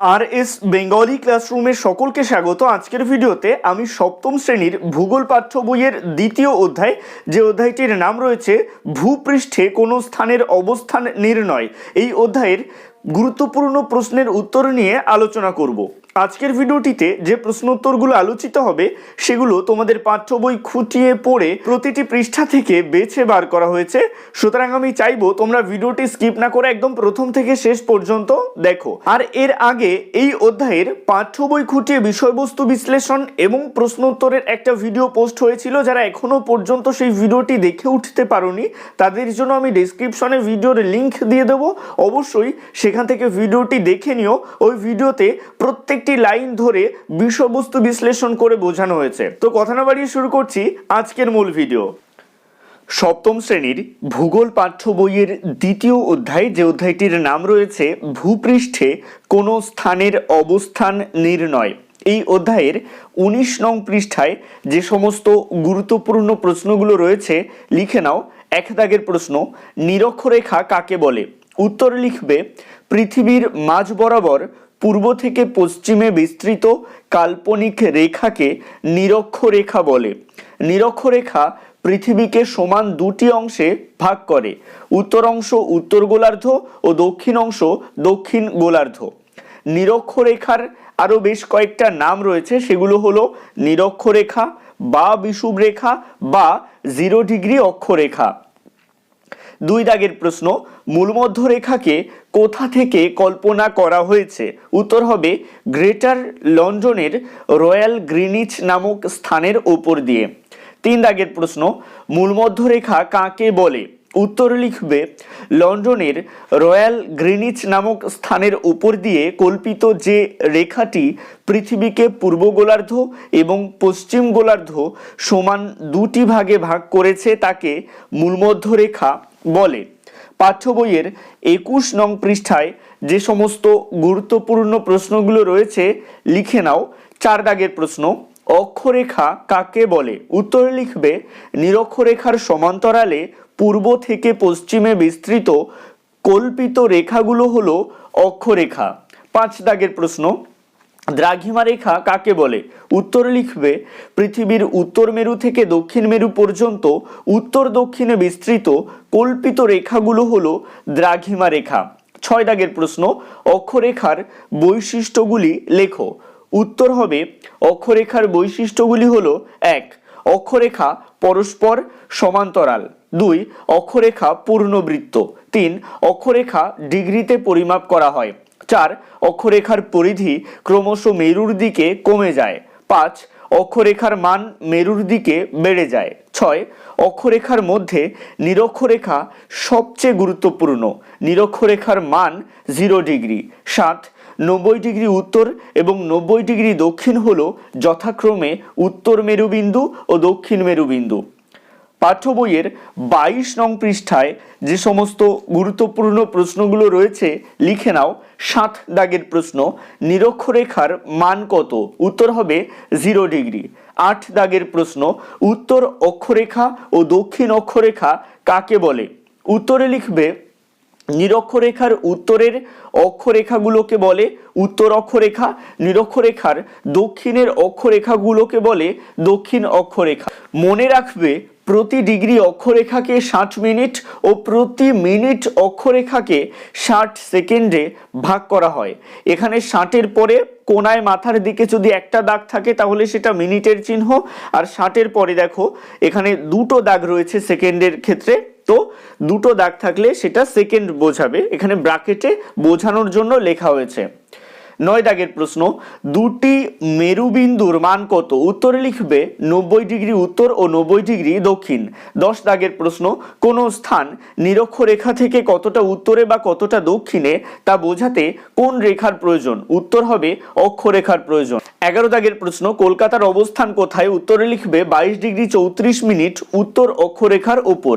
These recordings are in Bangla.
আর এস বেঙ্গলি ক্লাসরুমের সকলকে স্বাগত আজকের ভিডিওতে। আমি সপ্তম শ্রেণির ভূগোল পাঠ্য বইয়ের দ্বিতীয় অধ্যায়। যে অধ্যায়টির নাম রয়েছে, ভূপৃষ্ঠে কোনো স্থানের অবস্থান নির্ণয়। এই অধ্যায়ের গুরুত্বপূর্ণ প্রশ্নের উত্তর নিয়ে আলোচনা করব। আজকের ভিডিওটিতে যে প্রশ্ন উত্তরগুলো আলোচিত হবে, সেগুলো তোমাদের পাঠ্য বই খুঁটিয়ে পড়ে প্রতিটি পৃষ্ঠা থেকে বেছে বার করা হয়েছে। সুতরাং আমি চাইব তোমরা ভিডিওটি স্কিপ না করে একদম প্রথম থেকে শেষ পর্যন্ত দেখো। আর এর আগে এই অধ্যায়ের পাঠ্য বই খুঁটিয়ে বিষয়বস্তু বিশ্লেষণ এবং প্রশ্ন উত্তরের একটা ভিডিও পোস্ট হয়েছিল, যারা এখনও পর্যন্ত সেই ভিডিওটি দেখে উঠতে পারোনি, তাদের জন্য আমি ডিসক্রিপশনে ভিডিওর লিংক দিয়ে দেবো। অবশ্যই সেখান থেকে ভিডিওটি দেখে নিও। ওই ভিডিওতে প্রত্যেকটি লাইন ধরে বিষয়বস্তু বিশ্লেষণ করে বোঝানো হয়েছে। তো কথা না বাড়িয়ে শুরু করছি আজকের মূল ভিডিও। সপ্তম শ্রেণির ভূগোল পাঠ্য বইয়ের দ্বিতীয় অধ্যায়, যে অধ্যায়টির নাম রয়েছে, ভূপৃষ্ঠে কোনো স্থানের অবস্থান নির্ণয়। এই অধ্যায়ের উনিশ নং পৃষ্ঠায় যে সমস্ত গুরুত্বপূর্ণ প্রশ্নগুলো রয়েছে, লিখে নাও। এক দাগের প্রশ্ন, নিরক্ষরেখা কাকে বলে? উত্তর লিখবে পৃথিবীর মাঝ বরাবর পূর্ব থেকে পশ্চিমে বিস্তৃত কাল্পনিক রেখাকে নিরক্ষরেখা বলে। নিরক্ষরেখা পৃথিবীকে সমান দুটি অংশে ভাগ করে, উত্তর অংশ উত্তর গোলার্ধ ও দক্ষিণ অংশ দক্ষিণ গোলার্ধ। নিরক্ষরেখার আরও বেশ কয়েকটা নাম রয়েছে, সেগুলো হলো নিরক্ষরেখা বা বিষুব রেখা বা জিরো ডিগ্রি অক্ষরেখা। দুই দাগের প্রশ্ন মূলমধ্য রেখাকে কোথা থেকে কল্পনা করা হয়েছে? উত্তর হবে গ্রেটার লন্ডনের রয়্যাল গ্রিনিচ নামক স্থানের ওপর দিয়ে। তিন দাগের প্রশ্ন মূলমধ্য রেখা কাকে বলে? উত্তর লিখবে, লন্ডনের রয়্যাল গ্রিনিচ নামক স্থানের উপর দিয়ে কল্পিত যে রেখাটি পৃথিবীকে পূর্ব গোলার্ধ এবং পশ্চিম গোলার্ধ সমান দুটি ভাগে ভাগ করেছে তাকে মূলমধ্য রেখা বলে। পাঠ্য বইয়ের একুশ নং পৃষ্ঠায় যে সমস্ত গুরুত্বপূর্ণ প্রশ্নগুলো রয়েছে, লিখে নাও। চার দাগের প্রশ্ন, অক্ষরেখা কাকে বলে? উত্তরে লিখবে, নিরক্ষরেখার সমান্তরালে পূর্ব থেকে পশ্চিমে বিস্তৃত কল্পিত রেখাগুলো হলো অক্ষরেখা। পাঁচ দাগের প্রশ্ন দ্রাঘিমা রেখা কাকে বলে? উত্তর লিখবে, পৃথিবীর উত্তর মেরু থেকে দক্ষিণ মেরু পর্যন্ত উত্তর দক্ষিণে বিস্তৃত কল্পিত রেখাগুলো হলো দ্রাঘিমা রেখা ছয় দাগের প্রশ্ন, অক্ষরেখার বৈশিষ্ট্যগুলি লেখো। উত্তর হবে, অক্ষরেখার বৈশিষ্ট্যগুলি হলো এক, অক্ষরেখা পরস্পর সমান্তরাল। দুই, অক্ষরেখা পূর্ণবৃত্ত। তিন, অক্ষরেখা ডিগ্রিতে পরিমাপ করা হয়। চার অক্ষরেখার পরিধি ক্রমশ মেরুর দিকে কমে যায়। পাঁচ অক্ষরেখার মান মেরুর দিকে বেড়ে যায়। ছয় অক্ষরেখার মধ্যে নিরক্ষরেখা সবচেয়ে গুরুত্বপূর্ণ। নিরক্ষরেখার মান জিরো ডিগ্রি। সাত নব্বই ডিগ্রি উত্তর এবং নব্বই ডিগ্রি দক্ষিণ হল যথাক্রমে উত্তর মেরুবিন্দু ও দক্ষিণ মেরুবিন্দু। পাঠ্য বইয়ের বাইশ নং পৃষ্ঠায় যে সমস্ত গুরুত্বপূর্ণ প্রশ্নগুলো রয়েছে, লিখে নাও। সাত দাগের প্রশ্ন, নিরক্ষরেখার মান কত? উত্তর হবে জিরো ডিগ্রি। আট দাগের প্রশ্ন, উত্তর অক্ষরেখা ও দক্ষিণ অক্ষরেখা কাকে বলে? উত্তরে লিখবে, নিরক্ষরেখার উত্তরের অক্ষরেখাগুলোকে বলে উত্তর অক্ষরেখা, নিরক্ষরেখার দক্ষিণের অক্ষরেখাগুলোকে বলে দক্ষিণ অক্ষরেখা। মনে রাখবে প্রতি ডিগ্রি অক্ষরেখাকে ষাট মিনিট ও প্রতি মিনিট অক্ষরেখাকে ষাট সেকেন্ডে ভাগ করা হয়। এখানে ষাটের পরে কোনায় মাথার দিকে যদি একটা দাগ থাকে তাহলে সেটা মিনিটের চিহ্ন। আর ষাটের পরে দেখো, এখানে দুটো দাগ রয়েছে সেকেন্ডের ক্ষেত্রে। তো দুটো দাগ থাকলে সেটা সেকেন্ড বোঝাবে। এখানে ব্রাকেটে বোঝানোর জন্য লেখা হয়েছে। নয় দাগের প্রশ্ন, দুটি মেরুবিন্দুর মান কত? উত্তরে লিখবে নব্বই ডিগ্রি উত্তর ও নব্বই ডিগ্রি দক্ষিণ। দশ দাগের প্রশ্ন, কোন স্থান নিরক্ষরেখা থেকে কতটা উত্তরে বা কতটা দক্ষিণে তা বোঝাতে কোন রেখার প্রয়োজন? উত্তর হবে অক্ষরেখার প্রয়োজন। এগারো দাগের প্রশ্ন, কলকাতার অবস্থান কোথায়? উত্তরে লিখবে বাইশ ডিগ্রি চৌত্রিশ মিনিট উত্তর অক্ষরেখার ওপর।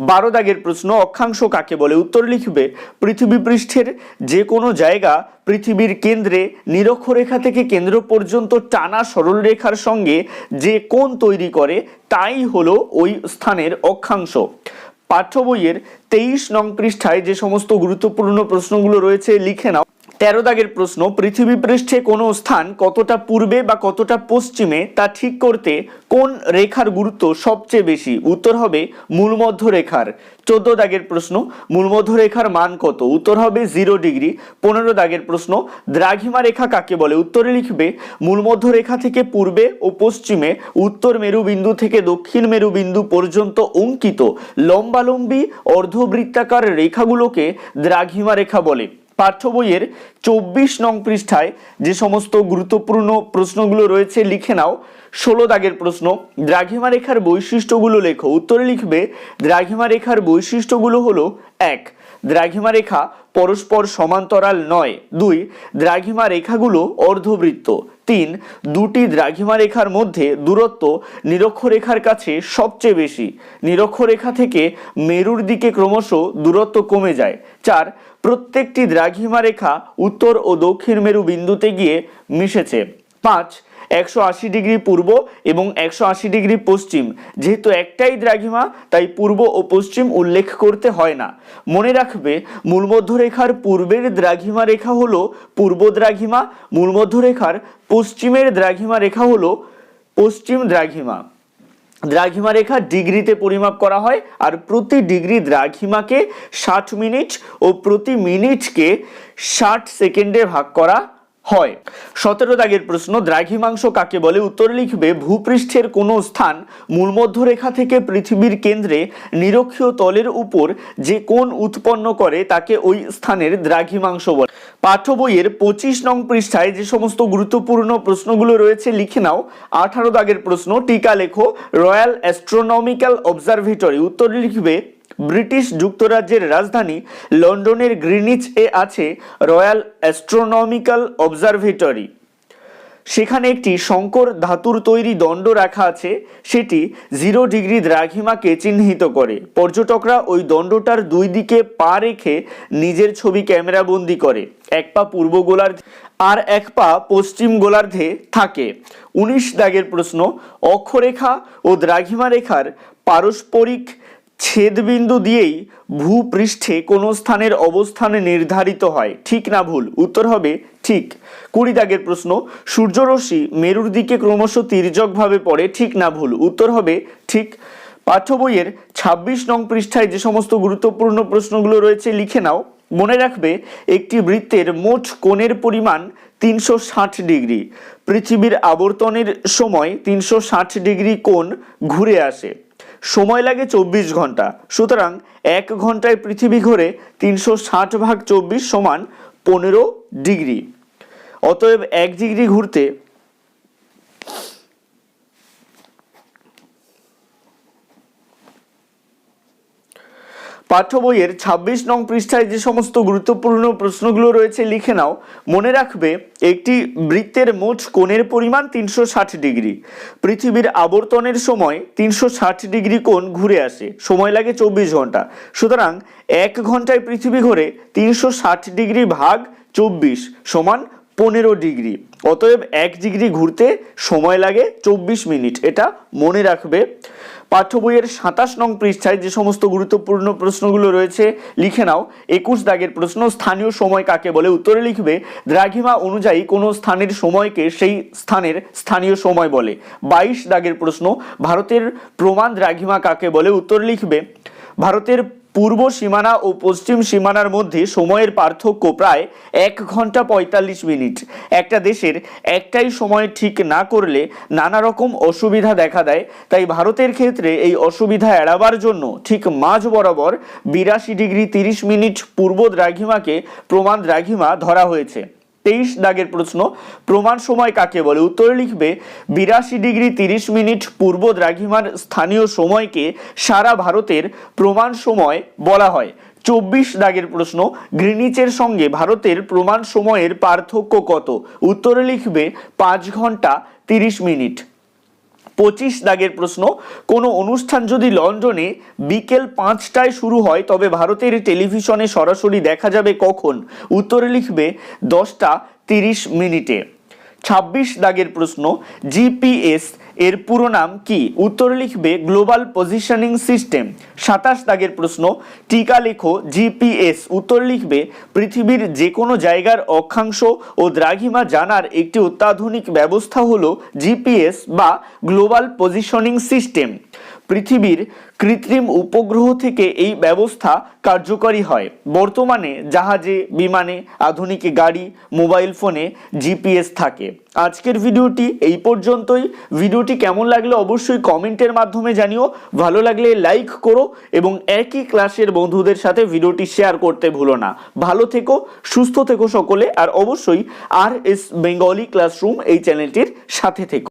বারো দাগের প্রশ্ন, অক্ষাংশ কাকে বলে? উত্তর লিখবে, পৃথিবী পৃষ্ঠের যে কোনো জায়গা পৃথিবীর কেন্দ্রে নিরক্ষরেখা থেকে কেন্দ্র পর্যন্ত টানা সরলরেখার সঙ্গে যে কোণ তৈরি করে, তাই হলো ওই স্থানের অক্ষাংশ। পাঠ্য বইয়ের তেইশ নং পৃষ্ঠায় যে সমস্ত গুরুত্বপূর্ণ প্রশ্নগুলো রয়েছে, লিখে নাও। তেরো দাগের প্রশ্ন, পৃথিবী পৃষ্ঠে কোনো স্থান কতটা পূর্বে বা কতটা পশ্চিমে তা ঠিক করতে কোন রেখার গুরুত্ব সবচেয়ে বেশি? উত্তর হবে মূলমধ্য রেখার চোদ্দ দাগের প্রশ্ন মূলমধ্য রেখার মান কত? উত্তর হবে জিরো ডিগ্রি। পনেরো দাগের প্রশ্ন, দ্রাঘিমা রেখা কাকে বলে? উত্তরে লিখবে মূলমধ্য রেখা থেকে পূর্বে ও পশ্চিমে উত্তর মেরুবিন্দু থেকে দক্ষিণ মেরুবিন্দু পর্যন্ত অঙ্কিত। লম্বালম্বী অর্ধবৃত্তাকার রেখাগুলোকে দ্রাঘিমা রেখা বলে। পাঠ্য বইয়ের চব্বিশ নং পৃষ্ঠায় যে সমস্ত গুরুত্বপূর্ণ প্রশ্নগুলো রয়েছে লিখে নাও। ষোলো দাগের প্রশ্ন, দ্রাঘিমা রেখার বৈশিষ্ট্যগুলো লেখো। উত্তরে লিখবে, দ্রাঘিমা রেখার বৈশিষ্ট্যগুলো হলো এক, দ্রাঘিমা রেখা পরস্পর সমান্তরাল নয়। দুই, দ্রাঘিমা রেখাগুলো অর্ধবৃত্ত। তিন, দুটি দ্রাঘিমা রেখার মধ্যে দূরত্ব নিরক্ষরেখার কাছে সবচেয়ে বেশি। নিরক্ষরেখা থেকে মেরুর দিকে ক্রমশ দূরত্ব কমে যায়। চার প্রত্যেকটি দ্রাঘিমা রেখা উত্তর ও দক্ষিণ মেরু বিন্দুতে গিয়ে মিশেছে। পাঁচ, একশো আশি ডিগ্রি পূর্ব এবং একশো আশি ডিগ্রি পশ্চিম। যেহেতু একটাই দ্রাঘিমা, তাই পূর্ব ও পশ্চিম উল্লেখ করতে হয় না। মনে রাখবে মূলমধ্য রেখার পূর্বের দ্রাঘিমা রেখা হলো পূর্ব দ্রাঘিমা মূলমধ্য রেখার পশ্চিমের দ্রাঘিমা রেখা হলো পশ্চিম দ্রাঘিমা। দ্রাঘিমা রেখা ডিগ্রিতে পরিমাপ করা হয় আর প্রতি ডিগ্রি দ্রাঘিমাকে ষাট মিনিট ও প্রতি মিনিটকে ষাট সেকেন্ডে ভাগ করা হয়। সতেরো দাগের প্রশ্ন, দ্রাঘিমাংশ কাকে বলে? উত্তর লিখবে, ভূপৃষ্ঠের কোনো স্থান মূলমধ্য রেখা থেকে পৃথিবীর কেন্দ্রে নিরক্ষীয় তলের উপর যে কোণ উৎপন্ন করে তাকে ওই স্থানের দ্রাঘিমাংশ বলে। পাঠ্য বইয়ের পঁচিশ নং পৃষ্ঠায় যে সমস্ত গুরুত্বপূর্ণ প্রশ্নগুলো রয়েছে লিখে নাও। আঠারো দাগের প্রশ্ন, টিকা লেখো, রয়্যাল অ্যাস্ট্রোনমিক্যাল অবজারভেটরি। উত্তর লিখবে ব্রিটিশ যুক্তরাজ্যের রাজধানী লন্ডনের গ্রিনিচ এ আছে রয়্যাল অ্যাস্ট্রোনমিক্যাল অবজারভেটরি। সেখানে একটি শঙ্কর ধাতুর তৈরি দণ্ড রাখা আছে, সেটি জিরো ডিগ্রি দ্রাঘিমাকে চিহ্নিত করে। পর্যটকরা ওই দণ্ডটার দুই দিকে পা রেখে নিজের ছবি ক্যামেরা বন্দি করে। এক পা পূর্ব গোলার্ধে আর এক পা পশ্চিম গোলার্ধে থাকে। উনিশ দাগের প্রশ্ন, অক্ষরেখা ও দ্রাঘিমা রেখার পারস্পরিক ছেদবিন্দু দিয়েই ভূপৃষ্ঠে কোনো স্থানের অবস্থানে নির্ধারিত হয়। ঠিক না ভুল? উত্তর হবে ঠিক। কুড়ি দাগের প্রশ্ন, সূর্যরশ্মি মেরুর দিকে ক্রমশ তির্যকভাবে পড়ে, ঠিক না ভুল? উত্তর হবে ঠিক। পাঠ্য বইয়ের ছাব্বিশ নং পৃষ্ঠায় যে সমস্ত গুরুত্বপূর্ণ প্রশ্নগুলো রয়েছে লিখে নাও। মনে রাখবে, একটি বৃত্তের মোট কোণের পরিমাণ তিনশো ষাট ডিগ্রি। পৃথিবীর আবর্তনের সময় তিনশো ষাট ডিগ্রি কোণ ঘুরে আসে। সময় লাগে চব্বিশ ঘণ্টা। সুতরাং এক ঘন্টায় পৃথিবী ঘোরে তিনশো ষাট ভাগ চব্বিশ সমান পনেরো ডিগ্রি। অতএব এক ডিগ্রি ঘুরতে পাঠ্য বইয়ের ছাব্বিশ নং পৃষ্ঠায় যে সমস্ত গুরুত্বপূর্ণ প্রশ্নগুলো রয়েছে, লিখে নাও। মনে রাখবে, একটি বৃত্তের মোট কোণের পরিমাণ তিনশো ষাট ডিগ্রি। পৃথিবীর আবর্তনের সময় তিনশো ষাট ডিগ্রি কোণ ঘুরে আসে। সময় লাগে চব্বিশ ঘণ্টা। সুতরাং এক ঘন্টায় পৃথিবী ঘোরে তিনশো ষাট ডিগ্রি ভাগ চব্বিশ সমান পনেরো ডিগ্রি। অতএব এক ডিগ্রি ঘুরতে সময় লাগে চব্বিশ মিনিট, এটা মনে রাখবে। পাঠ্য বইয়ের সাতাশ নং পৃষ্ঠায় যে সমস্ত গুরুত্বপূর্ণ প্রশ্নগুলো রয়েছে, লিখে নাও। একুশ দাগের প্রশ্ন, স্থানীয় সময় কাকে বলে? উত্তরে লিখবে, দ্রাঘিমা অনুযায়ী কোনো স্থানের সময়কে সেই স্থানের স্থানীয় সময় বলে। বাইশ দাগের প্রশ্ন, ভারতের প্রমাণ দ্রাঘিমা কাকে বলে? উত্তর লিখবে, ভারতের পূর্ব সীমানা ও পশ্চিম সীমানার মধ্যে সময়ের পার্থক্য প্রায় এক ঘণ্টা পঁয়তাল্লিশ মিনিট। একটা দেশের একটাই সময় ঠিক না করলে নানা রকম অসুবিধা দেখা দেয়। তাই ভারতের ক্ষেত্রে এই অসুবিধা এড়াবার জন্য ঠিক মাঝ বরাবর বিরাশি ডিগ্রি তিরিশ মিনিট পূর্ব দ্রাঘিমাকে প্রমাণ দ্রাঘিমা ধরা হয়েছে। তেইশ দাগের প্রশ্ন, প্রমাণ সময় কাকে বলে? উত্তরে লিখবে, বিরাশি ডিগ্রি তিরিশ মিনিট পূর্ব দ্রাঘিমার স্থানীয় সময়কে সারা ভারতের প্রমাণ সময় বলা হয়। চব্বিশ দাগের প্রশ্ন, গ্রিনিচের সঙ্গে ভারতের প্রমাণ সময়ের পার্থক্য কত? উত্তরে লিখবে, পাঁচ ঘণ্টা তিরিশ মিনিট। পঁচিশ দাগের প্রশ্ন, কোনো অনুষ্ঠান যদি লন্ডনে বিকেল পাঁচটায় শুরু হয়, তবে ভারতের টেলিভিশনে সরাসরি দেখা যাবে কখন? উত্তরে লিখবে, দশটা তিরিশ মিনিটে। ছাব্বিশ দাগের প্রশ্ন, জিপিএস এর পুরো নাম কি? উত্তর লিখবে গ্লোবাল পজিশনিং সিস্টেম সাতাশ দাগের প্রশ্ন, টিকা লেখো জিপিএস উত্তর লিখবে, পৃথিবীর যে কোনো জায়গার অক্ষাংশ ও দ্রাঘিমা জানার একটি অত্যাধুনিক ব্যবস্থা হলো জিপিএস বা গ্লোবাল পজিশনিং সিস্টেম পৃথিবীর কৃত্রিম উপগ্রহ থেকে এই ব্যবস্থা কার্যকরী হয়। বর্তমানে জাহাজে, বিমানে, আধুনিক গাড়ি, মোবাইল ফোনে জিপিএস থাকে। আজকের ভিডিওটি এই পর্যন্তই। ভিডিওটি কেমন লাগলে অবশ্যই কমেন্টের মাধ্যমে জানিও। ভালো লাগলে লাইক করো এবং একই ক্লাসের বন্ধুদের সাথে ভিডিওটি শেয়ার করতে ভুলো না। ভালো থেকো, সুস্থ থেকো সকলে, আর অবশ্যই আর এস বেঙ্গলি ক্লাসরুম এই চ্যানেলটির সাথে থেকো।